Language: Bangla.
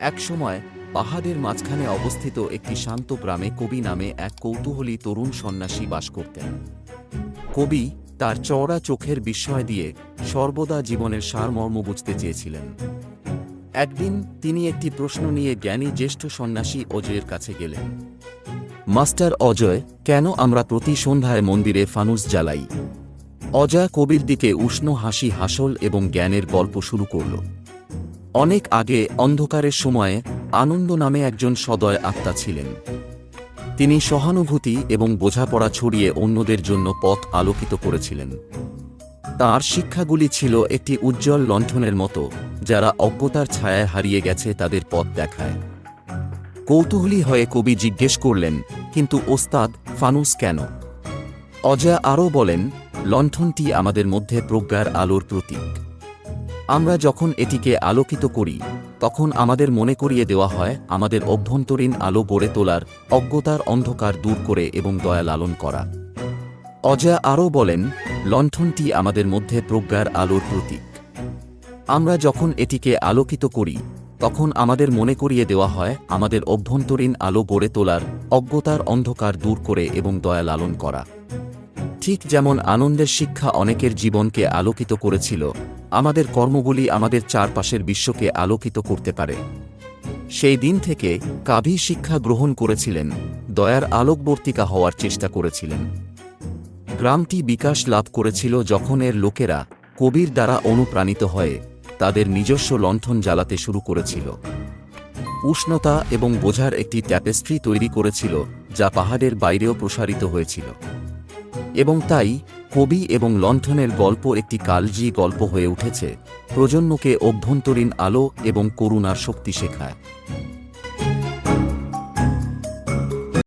একসময় পাহাড়ের মাঝখানে অবস্থিত একটি শান্ত গ্রামে কবি নামে এক কৌতূহলী তরুণ সন্ন্যাসী বাস করতেন। কবি তার চওড়া চোখের বিস্ময় দিয়ে সর্বদা জীবনের সারমর্ম বুঝতে চেয়েছিলেন। একদিন তিনি একটি প্রশ্ন নিয়ে জ্ঞানী জ্যেষ্ঠ সন্ন্যাসী অজয়ের কাছে গেলেন। মাস্টার অজয়, কেন আমরা প্রতি সন্ধ্যায় মন্দিরে ফানুস জ্বালাই? অজয় কবির দিকে উষ্ণ হাসি, হাসল এবং জ্ঞানের গল্প শুরু করল। অনেক আগে অন্ধকারের সময়ে আনন্দ নামে একজন সদয় আত্মা ছিলেন। তিনি সহানুভূতি এবং বোঝাপড়া ছড়িয়ে অন্যদের জন্য পথ আলোকিত করেছিলেন। তার শিক্ষাগুলি ছিল একটি উজ্জ্বল লণ্ঠনের মতো, যারা অজ্ঞতার ছায়ায় হারিয়ে গেছে তাদের পথ দেখায়। কৌতূহলী হয়ে কবি জিজ্ঞেস করলেন, কিন্তু ওস্তাদ, ফানুস কেন? অজয় আরও বলেন, লণ্ঠনটি আমাদের মধ্যে প্রজ্ঞার আলোর প্রতীক। আমরা যখন এটিকে আলোকিত করি, তখন আমাদের মনে করিয়ে দেওয়া হয়, আমাদের অভ্যন্তরীণ আলো গড়ে তোলার অজ্ঞতার অন্ধকার দূর করে এবং দয়া লালন করা। অজা আরও বলেন, লণ্ঠনটি আমাদের মধ্যে প্রজ্ঞার আলোর প্রতীক। আমরা যখন এটিকে আলোকিত করি, তখন আমাদের মনে করিয়ে দেওয়া হয়, আমাদের অভ্যন্তরীণ আলো গড়ে তোলার অজ্ঞতার অন্ধকার দূর করে এবং দয়া লালন করা। ঠিক যেমন আনন্দের শিক্ষা অনেকের জীবনকে আলোকিত করেছিল আমাদের কর্মগুলি আমাদের চারপাশের বিশ্বকে আলোকিত করতে পারে। সেই দিন থেকে কাভি শিক্ষা গ্রহণ করেছিলেন, দয়ার আলোকবর্তিকা হওয়ার চেষ্টা করেছিলেন। গ্রামটি বিকাশ লাভ করেছিল যখন এর লোকেরা কবির দ্বারা অনুপ্রাণিত হয়ে তাদের নিজস্ব লণ্ঠন জ্বালাতে শুরু করেছিল। উষ্ণতা এবং বোঝার একটি ট্যাপেস্ট্রি তৈরি করেছিল যা পাহাড়ের বাইরেও প্রসারিত হয়েছিল। এবং তাই কবি এবং লণ্ঠনের গল্প একটি কালজি গল্প হয়ে উঠেছে। প্রজন্মকে অভ্যন্তরীণ আলো এবং করুণার শক্তি শেখায়।